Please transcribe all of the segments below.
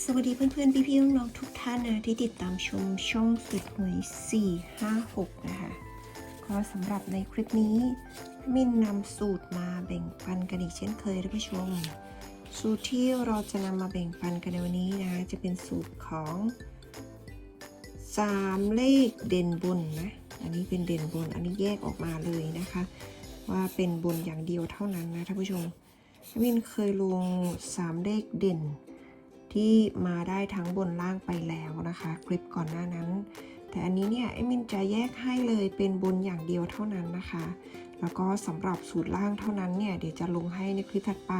สวัสดีเพื่อนๆ พี่ๆน้องๆทุกท่านนะที่ติดตามชมช่องสุดหวย456 นะคะ ก็สำหรับในคลิปนี้มินนำสูตรมาแบ่งปันกันอีกเช่นเคยท่านผู้ชม สูตรที่เราจะนำมาแบ่งปันกันในวันนี้นะคะจะเป็นสูตรของ 3 เลขเด่นบนนะอันนี้เป็นเด่นบนอันนี้แยกออกมาเลยนะคะ ว่าเป็นบนอย่างเดียวเท่านั้นนะท่านผู้ชมมินเคยลง 3 เลขเด่น ที่มาได้ทั้งบนล่างไปแล้วนะคะ คลิปก่อนหน้านั้น แต่อันนี้เนี่ยเอมินจะแยกให้เลยเป็นบนอย่างเดียวเท่านั้นนะคะ แล้วก็สำหรับสูตรล่างเท่านั้นเนี่ยเดี๋ยวจะลงให้ในคลิปถัดไป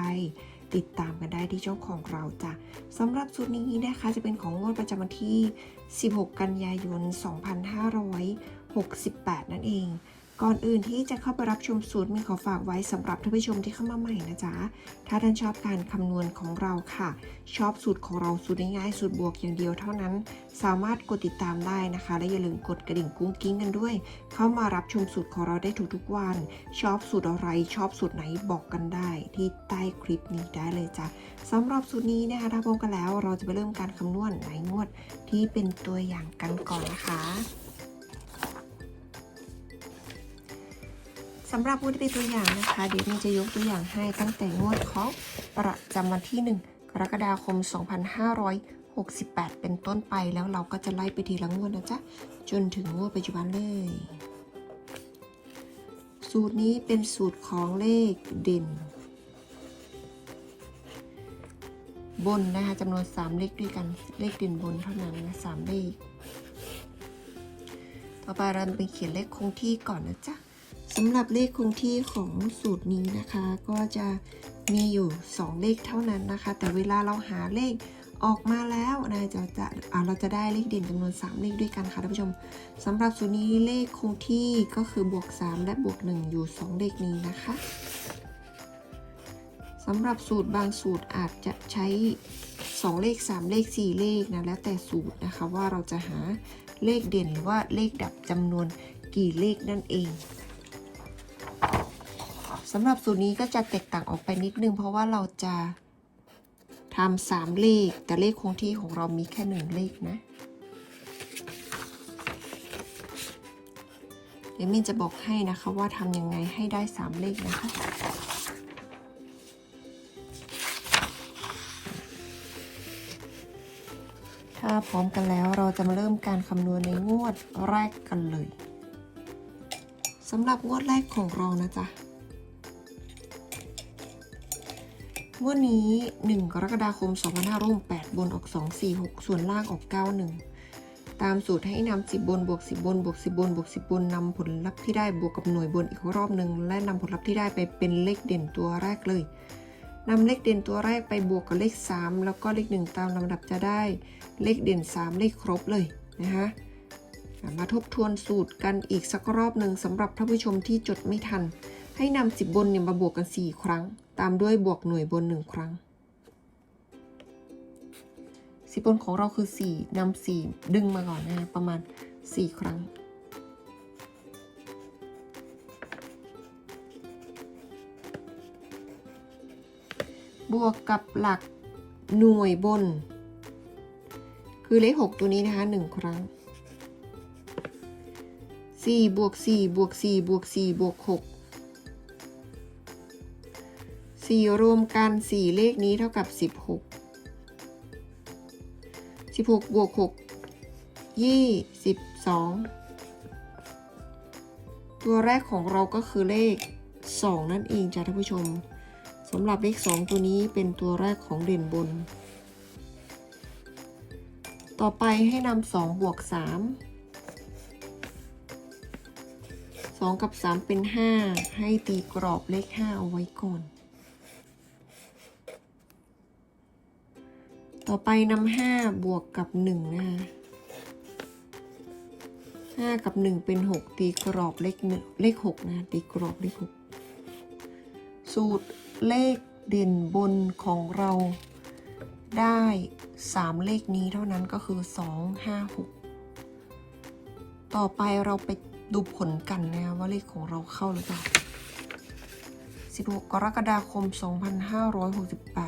ติดตามกันได้ที่ช่องของเราจ้ะสำหรับสูตรนี้นะคะจะเป็นของงวดประจำวันที่ 16 กันยายน 2568 นั่นเอง ก่อนอื่นที่จะเข้าไปรับชมสูตรมีขอฝากไว้สำหรับท่านผู้ชมที่เข้ามาใหม่นะจ๊ะ ถ้าท่านชอบการคำนวณของเราค่ะ ชอบสูตรของเราสูตรง่ายๆสูตรบวกอย่างเดียวเท่านั้น สามารถกดติดตามได้นะคะ และอย่าลืมกดกระดิ่งกุ้งกิ้งกันด้วย เข้ามารับชมสูตรของเราได้ทุกๆวัน ชอบสูตรอะไร ชอบสูตรไหนบอกกันได้ ที่ใต้คลิปนี้ได้เลยจ้ะสำหรับสูตรนี้นะคะถ้าพร้อมกันแล้วเราจะไปเริ่มการคำนวณในงวดที่เป็นตัวอย่างกันก่อนนะคะ สำหรับวดที่เป็นตัวอย่างนะคะ เดี๋ยวนี้จะยกตัวอย่างให้ตั้งแต่งวดของประจำวันที่ 1 กรกฎาคม 2568 เป็นต้นไปแล้วเราก็จะไล่ไปทีละงวดนะจ๊ะ จนถึงงวดปัจจุบันเลย สูตรนี้เป็นสูตรของเลขเด่น บนนะคะจำนวน 3 เลขด้วยกันเลขเด่นบนเท่านั้นนะ3เลข ต่อไปเราไปเขียนเลขคงที่ก่อนนะจ๊ะ สำหรับเลขคงที่ของสูตรนี้นะคะ ก็จะมีอยู่ 2 เลขเท่านั้นนะคะ แต่เวลาเราหาเลขออกมาแล้วนะจะจะเราจะได้เลขเด่นจำนวน 3 เลขด้วยกันค่ะท่านผู้ชมสำหรับสูตรนี้เลขคงที่ก็คือบวก 3 และบวก 1 อยู่ 2 เลขนี้นะคะสำหรับสูตรบางสูตรอาจจะใช้ 2 เลข 3 เลข 4 เลขนะแล้วแต่สูตรนะคะว่าเราจะหาเลขเด่นหรือว่าเลขดับจำนวนกี่เลขนั่นเอง สำหรับสูตรนี้ก็จะแตกต่างออกไปนิดนึง เพราะว่าเราจะทำสามเลข แต่เลขคงที่ของเรามีแค่หนึ่งเลขนะ เดี๋ยวมินจะบอกให้นะคะว่าทำยังไงให้ได้สามเลขนะคะถ้าพร้อมกันแล้วเราจะมาเริ่มการคำนวณในงวดแรกกันเลย สำหรับงวดแรกของเรานะจ๊ะงวดนี้ 1 กรกฎาคม 2568บนออก 246 ส่วนล่างออก 91 ตามสูตรให้นำ10 บนบวก 10 บนบวก 10 บนบวก 10 บนนำผลลัพธ์ที่ได้บวกกับหน่วยบนอีกรอบหนึ่งและนำผลลัพธ์ที่ได้ไปเป็นเลขเด่นตัวแรกเลยนำเลขเด่นตัวแรกไปบวกกับเลข 3 แล้วก็เลข 1 ตามลำดับจะได้เลขเด่น 3 เลขครบเลยนะคะ มาทบทวนสูตรกันอีกสักรอบหนึ่งสำหรับท่านผู้ชมที่จดไม่ทัน ให้นำ10บบนเนี่ยมาบวกกัน 4 ครั้ง ตามด้วยบวกหน่วยบน 1 ครั้ง10บนของเราคือ 4นำ4ดึงมาก่อนนะประมาณ 4 ครั้งบวกกับหลักหน่วยบน คือเลข 6 ตัวนี้นะคะ 1 ครั้ง 4บวก4บวก4บวก4บวก6 4รวมกัน4เลขนี้เท่ากับ16 16บวก6 22ตัวแรกของเราก็คือเลข 2 นั่นเองจ้ะท่านผู้ชมสำหรับเลข 2 ตัวนี้เป็นตัวแรกของเด่นบน ต่อไปให้นำ2บวก3 2 กับ 3 เป็น 5 ให้ตีกรอบเลข 5 เอาไว้ก่อน ต่อไปนำห้าบวกกับหนึ่งนะคะห้ากับหนึ่งเป็นหกตีกรอบเลขเลขหกนะตีกรอบเลขหกสูตรเลขเด่นบนของเราได้สามเลขนี้เท่านั้นก็คือสองห้าหกต่อไปเราไป ดูผลกันนะคะว่าเลขของเราเข้าหรือเปล่า 16 กรกฎาคม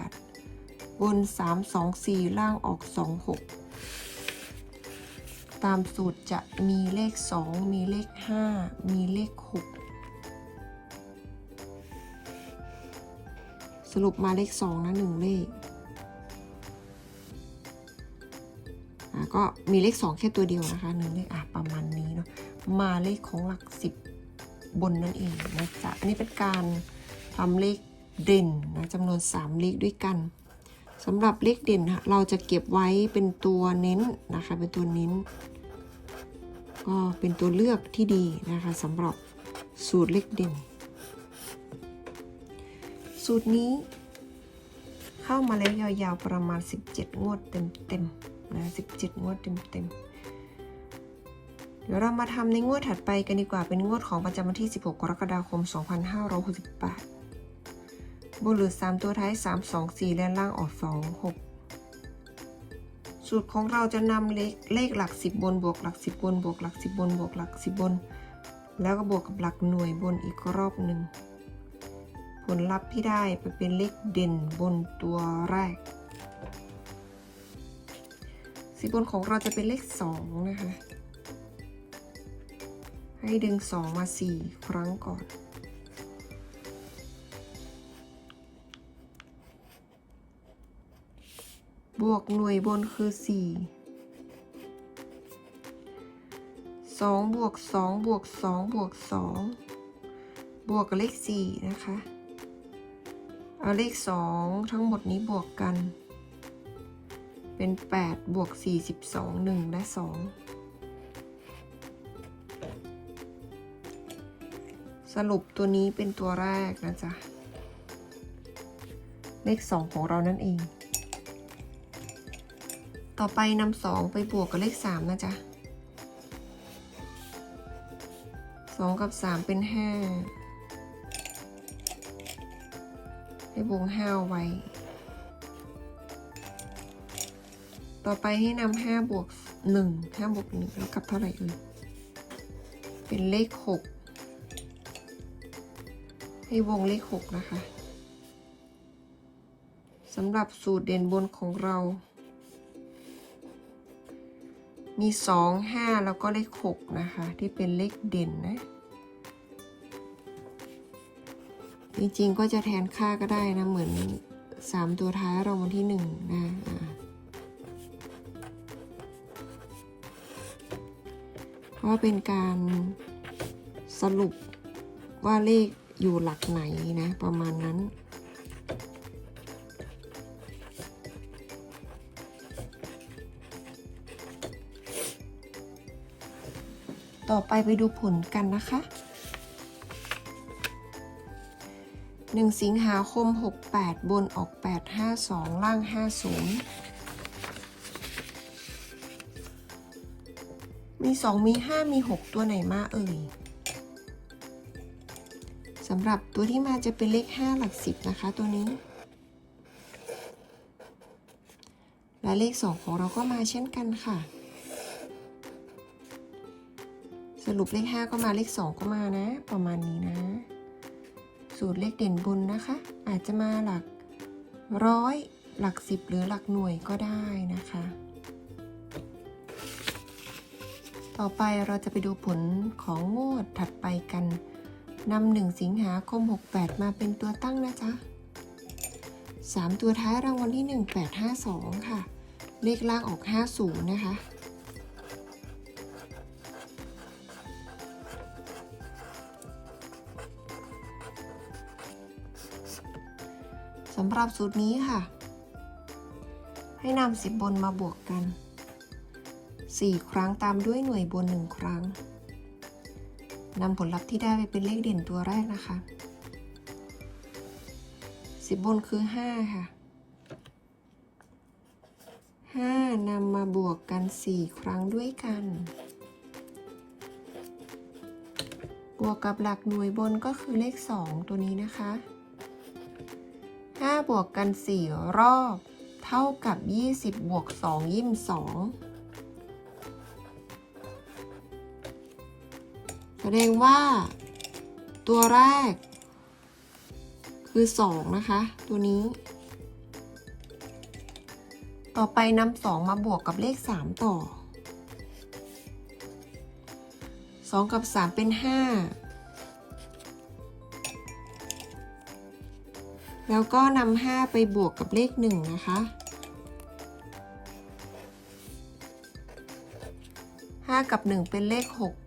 2568 บน 324 ล่างออก 26 ตามสูตรจะมีเลข 2 มีเลข 5 มีเลข 6 สรุปมาเลข 2 นะ 1 เลขก็มีเลข 2 แค่ตัวเดียวนะคะ1เลขอะประมาณนี้เนาะ มาเลขของหลัก10บนนั่นเองนะจ๊ะอันนี้เป็นการทำเลขเด่นนะจำนวน 3 เลขด้วยกันสำหรับเลขเด่นค่ะเราจะเก็บไว้เป็นตัวเน้นนะคะเป็นตัวเน้น ก็เป็นตัวเลือกที่ดีนะคะสำหรับสูตรเลขเด่น สูตรนี้เข้ามาแล้วยาวๆประมาณ 17 งวดเต็มๆนะ17 งวดเต็มๆ เดี๋ยวเรามาทำในงวดถัดไปกันดีกว่าเป็นงวดของประจำวันที่ 16 กรกฎาคม 2568บนหรือ 3 ตัวท้าย 3 2 4 และล่างออก 2 6 สูตรของเราจะนำเลขเลขหลัก 10 บนบวกหลัก 10 บนบวกหลัก 10 บนบวกหลัก 10 บน แล้วก็บวกกับหลักหน่วยบนอีกรอบหนึ่ง ผลลัพธ์ที่ได้ไปเป็นเลขเด่นบนตัวแรกสิบบนของเราจะเป็นเลข 2 นะคะ ให้ดึง 2 มา 4 ครั้งก่อน บวกหน่วยบนคือ 4 2 บวก 2 บวก 2 บวก 2 บวกกับเลข 4 นะคะ เอาเลข 2 ทั้งหมดนี้บวกกัน เป็น 8 บวก 4 12 1 และ 2 สรุปตัวนี้เป็นตัวแรกนะจ๊ะ เลข2ของเรานั่นเอง ต่อไปนำสองไปบวกกับเลข3นะจ๊ะ2กับ3เป็น5ให้วงห้าไว้ ต่อไปให้นำ5บวก1 5บวก1แล้วกับเท่าไหร่เอ่ยเป็นเลข6 ให้วงเลข6นะคะสำหรับสูตรเด่นบนของเรา มี2 5แล้วก็เลข6นะคะ ที่เป็นเลขเด่นนะ จริงๆก็จะแทนค่าก็ได้นะ เหมือน3ตัวท้ายรางวัลที่1นะอ่าเพราะว่าเป็นการสรุปว่าเลข อยู่หลักไหนนะประมาณนั้น ต่อไปไปดูผลกันนะคะ 1 สิงหาคม 68 บนออก 852 ล่าง 50มี 2 มี 5 มี 6 ตัวไหนมาเอ่ย สำหรับตัวที่มาจะเป็นเลข 5 หลัก 10 นะคะ ตัวนี้ และเลข 2 ของเราก็มาเช่นกันค่ะ สรุปเลข 5 ก็มาเลข 2 ก็มานะ ประมาณนี้นะ สูตรเลขเด่นบนนะคะ อาจจะมาหลักร้อยหลัก10หรือหลักหน่วยก็ได้นะคะ ต่อไปเราจะไปดูผลของงวดถัดไปกัน นำหนึ่งสิงหาคม 68 มาเป็นตัวตั้งนะจ๊ะ 3 ตัวท้ายรางวัลที่ 1852 ค่ะ เลขล่างออก 50 นะคะ สำหรับสูตรนี้ค่ะ ให้นำสิบบนมาบวกกัน 4 ครั้งตามด้วยหน่วยบน 1 ครั้ง นำผลลัพธ์ที่ได้ไปเป็นเลขเด่นตัวแรกนะคะ 10 บนคือ 5 ค่ะ 5นำมาบวกกัน 4 ครั้งด้วยกัน บวกกับหลักหน่วยบนก็คือเลข 2 ตัวนี้นะคะ 5 บวกกัน 4 รอบ เท่ากับ 20 บวก 2 ยิ้ม2 แสดงว่า ตัวแรก คือ2นะคะ ตัวนี้ ต่อไปนำสองมาบวกกับเลข3ต่อ2กับ3เป็น5แล้วก็นำ5ไปบวกกับเลข 1 นะคะ 5 กับ 1 เป็นเลข 6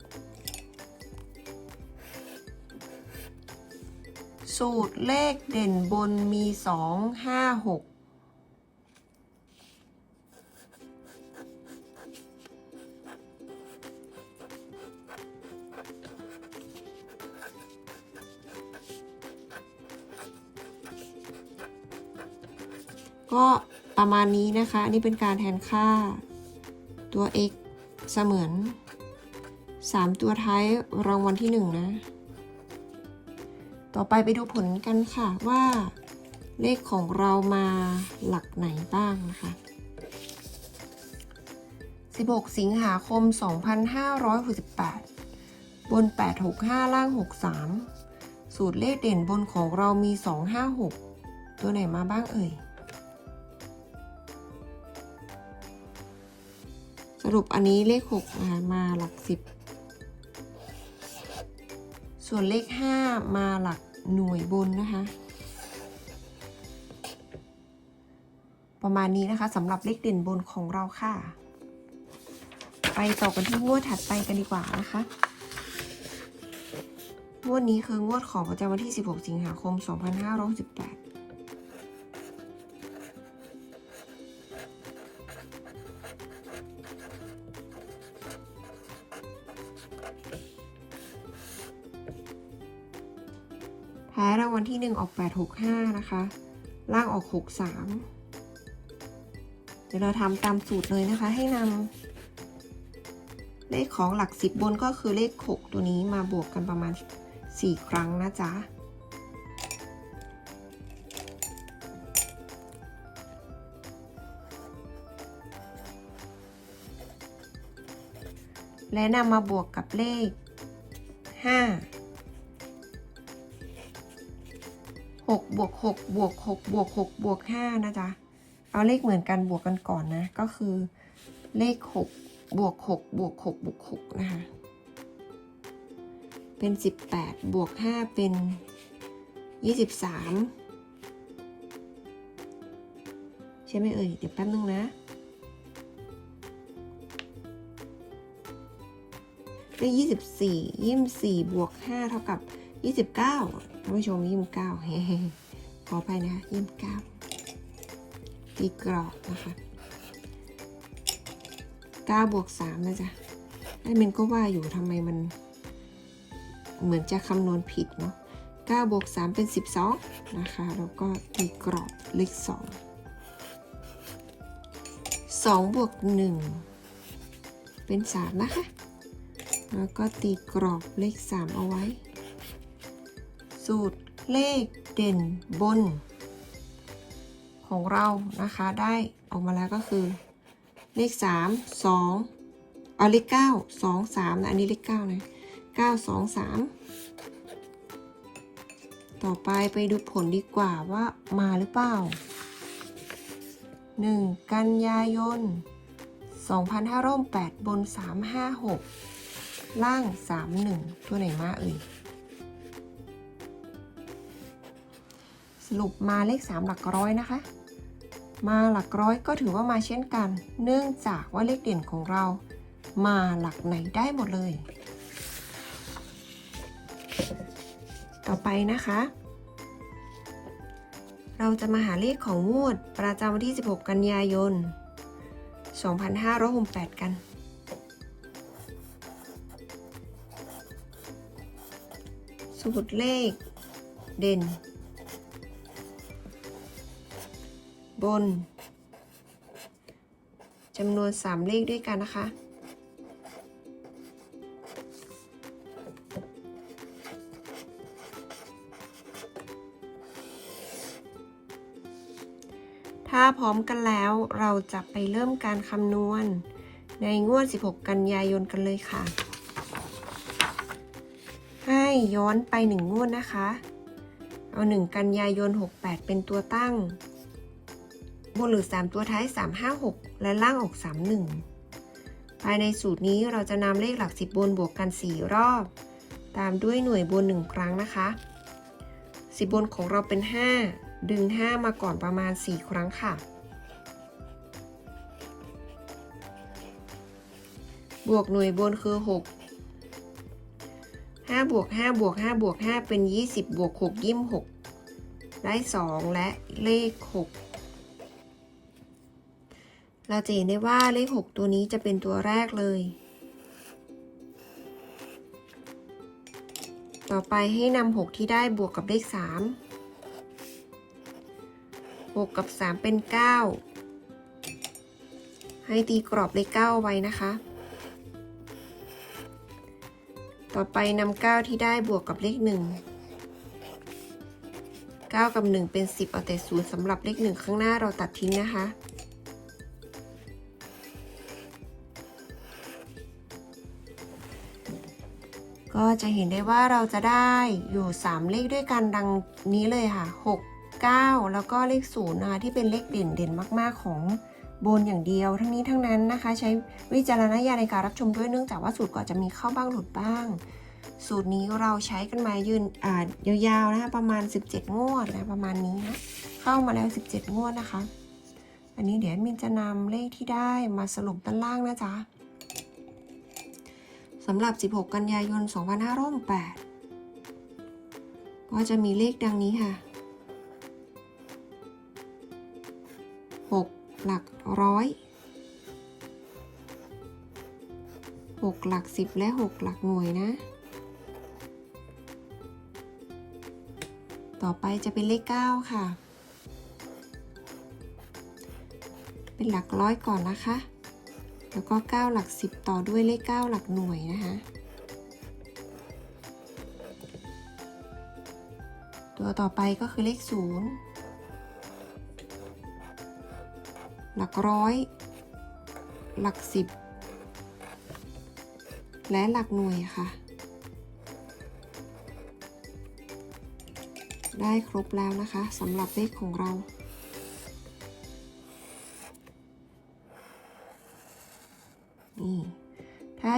สูตรเลขเด่นบนมี2 5 6ก็ประมาณนี้นะคะนนี้เป็นการแทนค่าตัว x เสมือน 3 ตัวท้ายรางวัลที่ 1 นะ ต่อไปไปดูผลกันค่ะว่า เลขของเรามาหลักไหนบ้างนะคะ 16 สิงหาคม 2568 บน 865 ล่าง 63 สูตรเลขเด่นบนของเรามี 256 ตัวไหนมาบ้างเอ่ย สรุปอันนี้เลข6นะคะมาหลัก 10ส่วนเลข 5 มาหลัก หน่วยบนนะคะ ประมาณนี้นะคะสำหรับเลขเด่นบนของเราค่ะ ไปต่อกันที่งวดถัดไปกันดีกว่านะคะงวดนี้คืองวดของประจำวันที่ 16 สิงหาคม 2568 ที่ 1 ออก 865 นะคะ ล่างออก 63 เดี๋ยวเราทำตามสูตรเลยนะคะ ให้นำเลขของหลัก 10 บนก็คือเลข 6 ตัวนี้มาบวกกันประมาณ 4 ครั้งนะจ๊ะและนำมาบวกกับเลข 5 6บวก6บวก6บวก6บวก5นะจ๊ะ เอาเลขเหมือนกันบวกกันก่อนนะ ก็คือเลข6บวก6บวก6บวก6นะคะ เป็น 18 บวก 5 เป็น 23 ใช่ไหมเอ่ย เดี๋ยวแป๊บนึงนะได้24 24บวก5เท่ากับ 29ท่านผู้ชม29เฮ้าขออภัยนะคะ29ตีกรอบนะคะ9บวก3นะจ๊ะไอ้เมนก็ว่าอยู่ทำไมมัน เหมือนจะคำนวณผิดเนาะ9บวก3เป็น12นะคะแล้วก็ตีกรอบเลข2 2บวก1เป็น3นะคะ แล้วก็ตีกรอบเลข3เอาไว้ สูตรเลขเด่นบน ของเรานะคะได้ออกมาแล้วก็คือ เลข 3 2เอาเลข9 2 3นะอันนี้เลข9นะ9 2 3 ต่อไปไปดูผลดีกว่าว่ามาหรือเปล่า 1 กันยายน2508 บน 356 ล่าง 31 ตัวไหนมาเอ่ย สรุปมาเลข 3 หลักร้อยนะคะ มาหลักร้อยก็ถือว่ามาเช่นกัน เนื่องจากว่าเลขเด่นของเรา มาหลักไหนได้หมดเลย ต่อไปนะคะ เราจะมาหาเลขของงวดประจำวันที่ 16 กันยายน 2568 กันสูตรเลขเด่น บนจำนวน 3 เลขด้วยกันนะคะ ถ้าพร้อมกันแล้วเราจะไปเริ่มการคำนวณ ในงวด 16 กันยายนกันเลยค่ะ ให้ย้อนไป 1 งวดนะคะ เอา 1 กันยายน 68 เป็นตัวตั้ง บนหรือ 3 ตัวท้าย 356 และล่างออก 31 ภายในสูตรนี้เราจะนำเลขหลัก 10 บนบวกกัน 4 รอบ ตามด้วยหน่วยบน 1 ครั้งนะคะ 10 บนของเราเป็น 5 ดึง 5 มาก่อนประมาณ 4 ครั้งค่ะ บวกหน่วยบนคือ 6 5บวก5บวก5บวก5เป็น 20 บวก6 26ได้ 2 และเลข 6 เราจะเห็นได้ว่าเลข 6 ตัวนี้จะเป็นตัวแรกเลย ต่อไปให้นำ6ที่ได้บวกกับเลข 3 6 กับ 3 เป็น 9 ให้ตีกรอบเลข9ไว้นะคะ ต่อไปนำ9ที่ได้บวกกับเลข 1 9 กับ 1 เป็น 10 เอาแต่ศูนย์สำหรับเลข 1 ข้างหน้าเราตัดทิ้งนะคะ ก็จะเห็นได้ว่าเราจะได้อยู่ 3 เลขด้วยกันดังนี้เลยค่ะ 6 9 แล้วก็เลข0นะคะที่เป็นเลขเด่นเด่นมาก ๆ ของบนอย่างเดียว ทั้งนี้ทั้งนั้นนะคะ ใช้วิจารณญาณในการรับชมด้วยเนื่องจากว่าสูตรก็จะมีเข้าบ้างหลุดบ้าง สูตรนี้เราใช้กันมายืนอ่ายาวๆนะคะประมาณ 17 งวดนะประมาณนี้นะเข้ามาแล้ว 17 งวดนะคะ อันนี้เดี๋ยวมินจะนำเลขที่ได้มาสรุปด้านล่างนะจ๊ะ สำหรับ 16 กันยายน 2568ก็จะมีเลขดังนี้ค่ะ 6 หลักร้อย 6 หลัก 10 และ 6 หลักหน่วยนะ ต่อไปจะเป็นเลข 9 ค่ะ เป็นหลักร้อยก่อนนะคะ แล้วก็ 9 หลัก 10 ต่อด้วยเลข 9 หลักหน่วยนะคะ ตัวต่อไปก็คือเลข 0 หลักร้อย หลัก 10 และหลักหน่วยค่ะ ได้ครบแล้วนะคะสำหรับเลขของเรา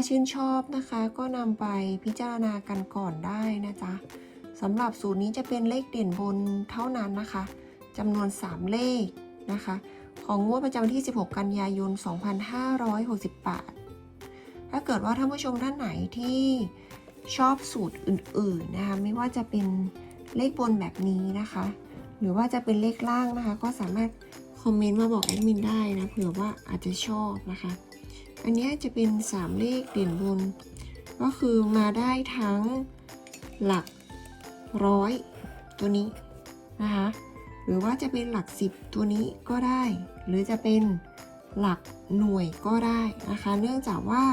ชื่นชอบนะคะก็นำไปพิจารณากันก่อนได้นะจ๊ะสำหรับสูตรนี้จะเป็นเลขเด่นบนเท่านั้นนะคะจำนวน 3 เลขนะคะ ของงวดประจำวันที่ 16 กันยายน 2568 ถ้าเกิดว่าท่านผู้ชมท่านไหนที่ชอบสูตรอื่นๆนะคะไม่ว่าจะเป็นเลขบนแบบนี้นะคะ หรือว่าจะเป็นเลขล่างนะคะ ก็สามารถคอมเมนต์มาบอกแอดมินได้นะเผื่อว่าอาจจะชอบนะคะ อันนี้จะเป็น 3 เลขเด่นบน ก็คือมาได้ทั้งหลักร้อยตัวนี้นะคะหรือว่าจะเป็นหลัก 10 ตัวนี้ก็ได้ หรือจะเป็นหลักหน่วยก็ได้นะคะ เนื่องจากว่า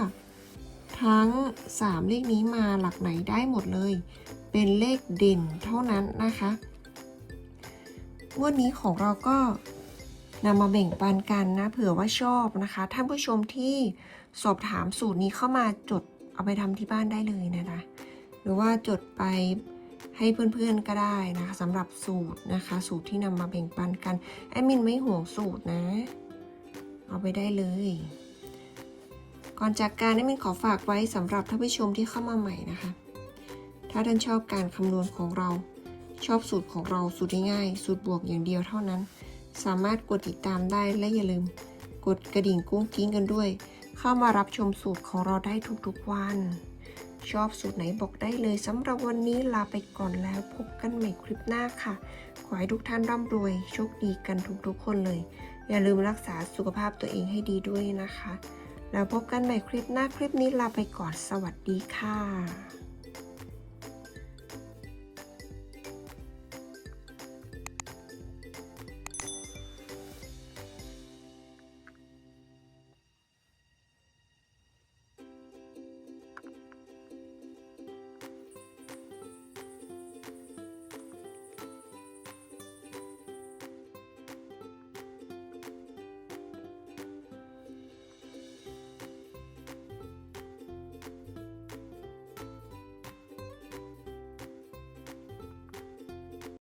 ทั้ง 3 เลขนี้มาหลักไหนได้หมดเลย เป็นเลขเด่นเท่านั้นนะคะ วันนี้ของเราก็ นำมาแบ่งปันกันนะ เผื่อว่าชอบนะคะ ท่านผู้ชมที่สอบถามสูตรนี้เข้ามาจดเอาไปทำที่บ้านได้เลยนะคะ หรือว่าจดไปให้เพื่อนๆก็ได้นะคะสำหรับสูตรนะคะ สูตรที่นำมาแบ่งปันกันแอดมินไม่ห่วงสูตรนะ เอาไปได้เลย ก่อนจากการแอดมินขอฝากไว้สำหรับท่านผู้ชมที่เข้ามาใหม่นะคะ ถ้าท่านชอบการคำนวณของเราชอบสูตรของเราสูตรง่ายๆสูตรบวกอย่างเดียวเท่านั้น สามารถกดติดตามได้และอย่าลืม กดกระดิ่งกุ้งกิ้งกันด้วย เข้ามารับชมสูตรของเราได้ทุกๆวัน ชอบสูตรไหนบอกได้เลยสำหรับวันนี้ลาไปก่อนแล้วพบกันใหม่คลิปหน้าค่ะ ขอให้ทุกท่านร่ำรวยโชคดีกันทุกๆคนเลย อย่าลืมรักษาสุขภาพตัวเองให้ดีด้วยนะคะ แล้วพบกันใหม่คลิปหน้าคลิปนี้ลาไปก่อนสวัสดีค่ะ